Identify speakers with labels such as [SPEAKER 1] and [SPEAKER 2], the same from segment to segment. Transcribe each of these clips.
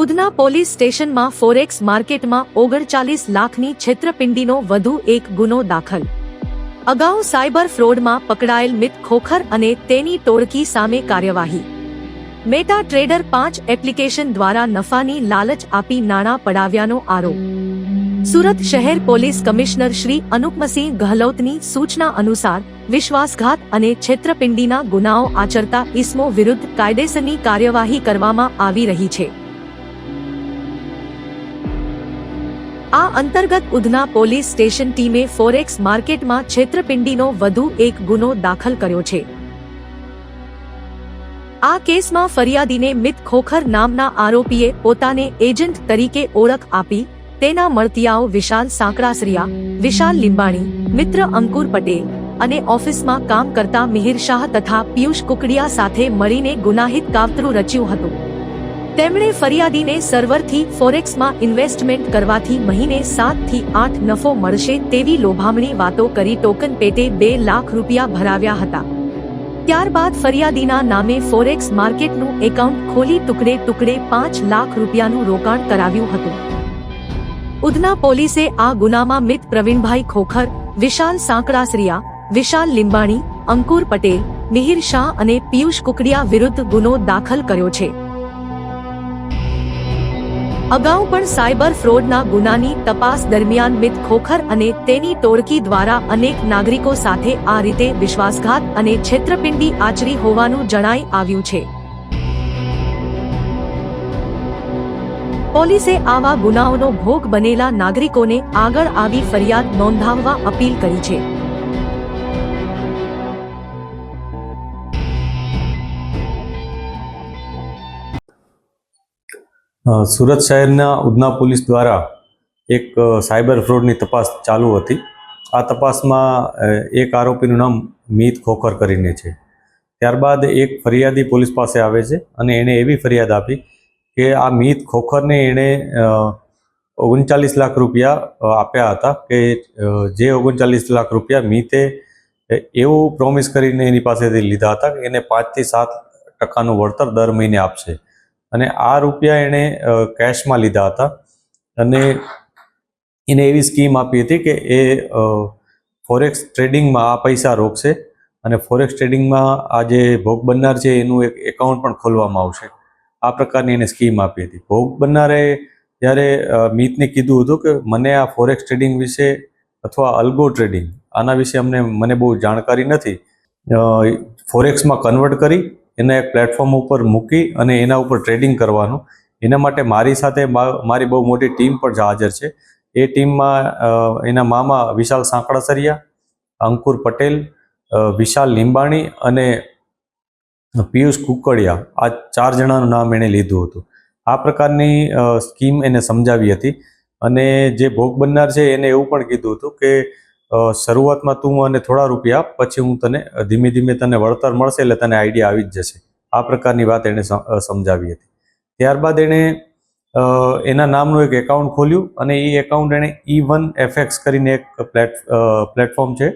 [SPEAKER 1] Udhna police સ્ટેશનમાં forex માર્કેટમાં ઓગણચાલીસ લાખની છેતરપિંડીનો વધુ એક ગુનો દાખલ. અગાઉ સાયબર ફ્રોડમાં પકડાયેલ મિત ખોખર અને તેની ટોળકી સામે કાર્યવાહી. મેટા ટ્રેડર પાંચ એપ્લિકેશન દ્વારા નફાની લાલચ આપી નાણાં પડાવ્યાનો આરોપ. સુરત શહેર પોલીસ કમિશનર શ્રી અનુપમસિંહ ગહલોતની સૂચના અનુસાર વિશ્વાસઘાત અને છેતરપિંડીના ગુનાઓ આચરતા ઇસમો વિરુદ્ધ કાયદેસરની કાર્યવાહી કરવામાં આવી રહી છે. આ અંતર્ગત ઉધના પોલીસ સ્ટેશન ટીમે ફોરેક્સ માર્કેટમાં છેતરપિંડીનો વધુ એક ગુનો દાખલ કર્યો છે. આ કેસમાં ફરિયાદીને મિત ખોખર નામના આરોપીએ પોતાને એજન્ટ તરીકે ઓળખ આપી, તેના મળતિયાઓ વિશાલ સાંકળાસરિયા વિશાલ લીંબાણી, મિત્ર અંકુર પટેલ અને ઓફિસમાં કામ કરતા મિહિર શાહ તથા પિયુષ કુકડિયા સાથે મળીને ગુનાહિત કાવતરું રચ્યું હતું. તેમણે ફરિયાદીને સર્વરથી ફોરેક્સમાં ઇન્વેસ્ટમેન્ટ કરવાથી મહિને સાતથી આઠ નફો મળશે તેવી લોભામણી વાતો કરી ટોકન પેટે બે લાખ રૂપિયા ભરાવ્યા હતા. ત્યારબાદ ફરિયાદીના નામે ફોરેક્સ માર્કેટનું એકાઉન્ટ ખોલી ટુકડે ટુકડે પાંચ લાખ રૂપિયાનું રોકાણ કરાવ્યું હતું. ઉધના પોલીસે આ ગુનામાં મિત પ્રવીણભાઈ ખોખર, વિશાલ સાંકડાસરિયા વિશાલ લિંબાણી, અંકુર પટેલ, મિહિર શાહ અને પિયુષ કુકડિયા વિરુદ્ધ ગુનો દાખલ કર્યો છે. અગાઉ પણ સાયબર ફ્રોડના ગુનાની તપાસ દરમિયાન મિત ખોખર અને તેની ટોળકી દ્વારા અનેક નાગરિકો સાથે આ રીતે વિશ્વાસઘાત અને છેતરપિંડી આચરી હોવાનું જણાઈ આવ્યું છે. પોલીસે આવા ગુનાઓનો ભોગ બનેલા નાગરિકોને આગળ આવી ફરિયાદ નોંધાવવા અપીલ કરી છે.
[SPEAKER 2] સુરત શહેરના ઉધના પોલીસ દ્વારા એક સાયબર ફ્રોડની તપાસ ચાલુ હતી. આ તપાસમાં એક આરોપીનું નામ મીત ખોખર કરીને છે. ત્યારબાદ એક ફરિયાદી પોલીસ પાસે આવે છે અને એણે એવી ફરિયાદ આપી કે આ મીત ખોખરને એણે ઓગણચાલીસ લાખ રૂપિયા આપ્યા હતા કે જે ઓગણચાલીસ લાખ રૂપિયા મીતે એવું પ્રોમિસ કરીને એની પાસેથી લીધા હતા કે એને પાંચથી સાત ટકાનું વળતર દર મહિને આપશે. અને આ રૂપિયા એણે કેશમાં લીધા હતા. અને એને એવી સ્કીમ આપી હતી કે એ ફોરેક્સ ટ્રેડિંગમાં આ પૈસા રોકશે અને ફોરેક્સ ટ્રેડિંગમાં આ જે ભોગ બનનાર છે એનું એક એકાઉન્ટ પણ ખોલવામાં આવશે. આ પ્રકારની એને સ્કીમ આપી હતી. ભોગ બનનારે જ્યારે મિતને કીધું હતું કે મને આ ફોરેક્સ ટ્રેડિંગ વિશે અથવા અલ્ગો ટ્રેડિંગ આના વિશે અમને, મને બહુ જાણકારી નથી ફોરેક્સમાં કન્વર્ટ કરી એના એક પ્લેટફોર્મ ઉપર મૂકી અને એના ઉપર ટ્રેડિંગ કરવાનું. એના માટે મારી સાથે મારી બહુ મોટી ટીમ પણ હાજર છે. એ ટીમમાં એના મામા વિશાલ સાંકળાસરિયા, અંકુર પટેલ વિશાલ લીંબાણી અને પિયુષ કુકડિયા. આ ચાર જણાનું નામ એણે લીધું હતું. આ પ્રકારની સ્કીમ એને સમજાવી હતી. અને જે ભોગ બનનાર છે એને એવું પણ કીધું હતું કે શરૂઆતમાં તું મને થોડા રૂપિયા પછી હું તને ધીમે ધીમે તને વળતર મળશે એટલે તને આઈડિયા આવી જ જશે. આ પ્રકારની વાત એણે સમજાવી હતી. ત્યારબાદ એણે એના નામનું એક એકાઉન્ટ ખોલ્યું અને એ એકાઉન્ટ એણે ઈ વન એફએક્સ કરીને એક પ્લેટ પ્લેટફોર્મ છે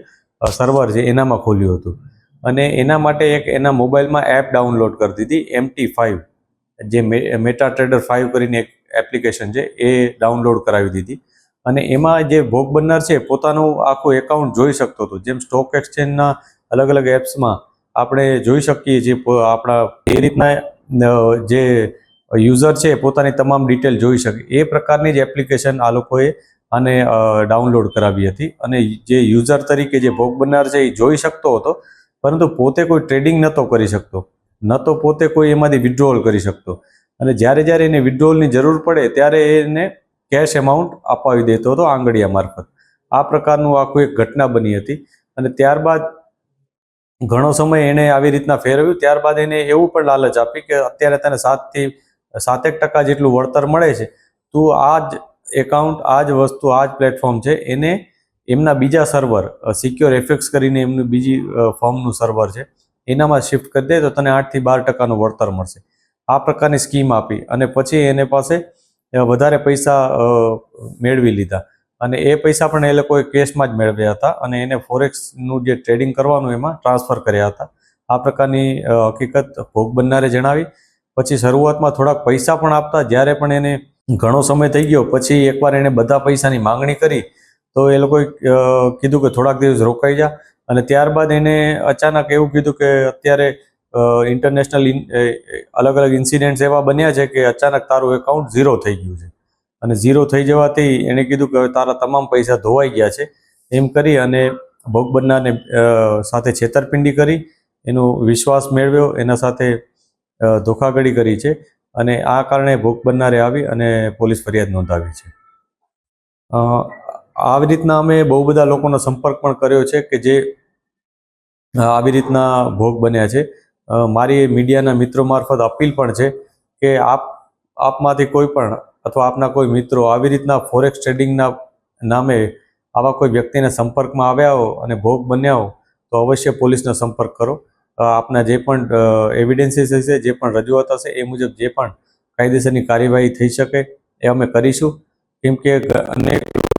[SPEAKER 2] સર્વર છે, એનામાં ખોલ્યું હતું. અને એના માટે એક એના મોબાઈલમાં એપ ડાઉનલોડ કરી દીધી એમટી ફાઇવ જે મેટા ટ્રેડર ફાઇવ કરીને એક એપ્લિકેશન છે, એ ડાઉનલોડ કરાવી દીધી. અને એમાં જે ભોગ બનનાર છે, પોતાનું આખું એકાઉન્ટ જોઈ શકતો હતો. જેમ સ્ટોક એક્સચેન્જના અલગ અલગ એપ્સમાં આપણે જોઈ શકીએ છીએ આપણા એ રીતના જે યુઝર છે, પોતાની તમામ ડિટેલ જોઈ શકે. એ પ્રકારની જ એપ્લિકેશન આ લોકોએ આને ડાઉનલોડ કરાવી હતી. અને જે યુઝર તરીકે જે ભોગ બનનાર છે, એ જોઈ શકતો હતો. પરંતુ પોતે કોઈ ટ્રેડિંગ નહોતો કરી શકતો. ન તો પોતે કોઈ એમાંથી વિડ્રોલ કરી શકતો. અને જ્યારે જ્યારે એને વિડ્રોલની જરૂર પડે, ત્યારે એને કેશ એમાઉન્ટ અપાવી દેતો હતો આંગળીયા મારફત. આ પ્રકારનું આખું એક ઘટના બની હતી અને ત્યારબાદ ઘણો સમય એણે આવી રીતના ફેરવ્યું. ત્યારબાદ એને એવું પણ લાલચ આપી કે અત્યારે તને સાતથી સાતેક ટકા જેટલું વળતર મળે છે. તું આ જ એકાઉન્ટ આ જ વસ્તુ આ જ પ્લેટફોર્મ છે, એને એમના બીજા સર્વર સિક્યોર એફેક્સ કરીને એમનું બીજી ફોર્મનું સર્વર છે, એનામાં શિફ્ટ કરી દે તો તને આઠથી બાર ટકાનું વળતર મળશે. આ પ્રકારની સ્કીમ આપી અને પછી એને પાસે અ, વધારે પૈસા મેળવી લીધા. અને એ પૈસા પણ એ લોકોએ કેશમાં જ મેળવ્યા હતા અને એને ફોરેક્સનું જે ટ્રેડિંગ કરવાનું એમાં ટ્રાન્સફર કર્યા હતા. આ પ્રકારની હકીકત ભોગ બનનારે જણાવી. પછી શરૂઆતમાં થોડાક પૈસા પણ આપતા. જ્યારે પણ એને ઘણો સમય થઈ ગયો પછી એકવાર એણે બધા પૈસાની માંગણી કરી તો એ લોકોએ કીધું કે થોડાક દિવસ રોકાઈ જા. અને ત્યારબાદ એને અચાનક એવું કીધું કે અત્યારે ઇન્ટરનેશનલ અલગ અલગ ઇન્સિડન્ટ્સ એવા બન્યા છે કે અચાનક તારું એકાઉન્ટ ઝીરો થઈ ગયું છે. અને ઝીરો થઈ જવાથી એણે કીધું કે તારા તમામ પૈસા ધોવાઈ ગયા છે. એમ કરી અને ભોગ બનનારને સાથે છેતરપિંડી કરી, એનો વિશ્વાસ મેળવ્યો, એના સાથે ધોખાધડી કરી છે અને આ કારણે ભોગ બનનારે આવી અને પોલીસ ફરિયાદ નોંધાવી છે. આવી રીતના અમે બહુ બધા લોકોનો સંપર્ક પણ કર્યો છે કે જે આવી રીતના ભોગ બન્યા છે. મારી મીડિયાના મિત્રો મારફત અપીલ પણ છે કે આપ, આપમાંથી કોઈ પણ અથવા આપના કોઈ મિત્રો આવી રીતના ફોરેક્સ ટ્રેડિંગના નામે આવા કોઈ વ્યક્તિના સંપર્કમાં આવ્યા હો અને ભોગ બન્યા હો, તો અવશ્ય પોલીસનો સંપર્ક કરો. આપના જે પણ એવિડન્સીસ હશે, જે પણ રજૂઆત હશે, એ મુજબ જે પણ કાયદેસરની કાર્યવાહી થઈ શકે, એ અમે કરીશું. કેમ કે અનેક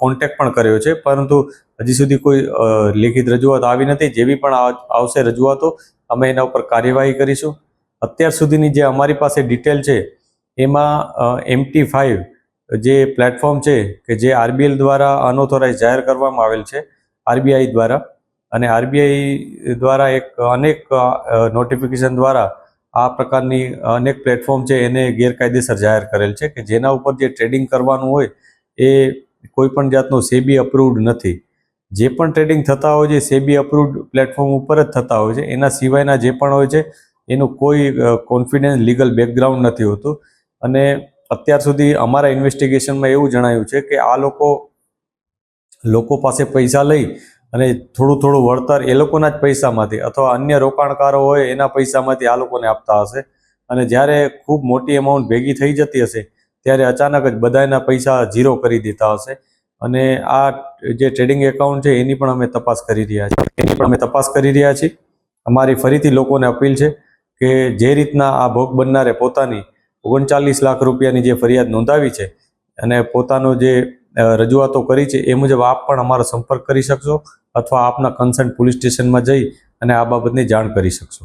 [SPEAKER 2] કોન્ટેક્ટ પણ કર્યો છે. પરંતુ હજી સુધી કોઈ લેખિત રજૂઆત આવી નથી. જેવી પણ આવશે રજૂઆતો, અમે એના ઉપર કાર્યવાહી કરીશું. અત્યાર સુધીની જે અમારી પાસે ડિટેલ છે, એમાં એમટી ફાઇવ જે પ્લેટફોર્મ છે, કે જે આરબીએલ દ્વારા અનઓથોરાઇઝ જાહેર કરવામાં આવેલ છે આરબીઆઈ દ્વારા. અને આરબીઆઈ દ્વારા એક અનેક નોટિફિકેશન દ્વારા આ પ્રકારની અનેક પ્લેટફોર્મ છે, એને ગેરકાયદેસર જાહેર કરેલ છે, કે જેના ઉપર જે ટ્રેડિંગ કરવાનું હોય, એ કોઈ પણ જાતનું સેબી અપ્રુવડ નથી. જે પણ ટ્રેડિંગ થતા હોય છે સેબી અપ્રુવડ પ્લેટફોર્મ ઉપર જ થતા હોય છે. એના સિવાયના જે પણ હોય છે, એનું કોઈ કોન્ફિડન્સ લીગલ બેકગ્રાઉન્ડ નથી હોતું. અને અત્યાર સુધી અમારા ઇન્વેસ્ટિગેશનમાં એવું જણાયું છે કે આ લોકો લોકો પાસે પૈસા લઈ અને થોડું થોડું વળતર એ લોકોના જ પૈસામાંથી અથવા અન્ય રોકાણકારો હોય એના પૈસામાંથી આ લોકોને આપતા હશે. અને જ્યારે ખૂબ મોટી એમાઉન્ટ ભેગી થઈ જતી હશે ત્યારે અચાનક જ બધાના પૈસા ઝીરો કરી દીધા હશે. અને આ જે ટ્રેડિંગ એકાઉન્ટ છે, એની પણ અમે તપાસ કરી રહ્યા છીએ. એની પણ અમે તપાસ કરી રહ્યા છીએ. અમારી ફરીથી લોકોને અપીલ છે કે જે રીતના આ ભોગ બનનારે પોતાની ઓગણચાલીસ લાખ રૂપિયાની જે ફરિયાદ નોંધાવી છે અને પોતાનો જે રજૂઆતો કરી છે, એ મુજબ આપ પણ અમારો સંપર્ક કરી શકશો અથવા આપના કન્સર્ન પોલીસ સ્ટેશનમાં જઈ અને આ બાબતની જાણ કરી શકશો.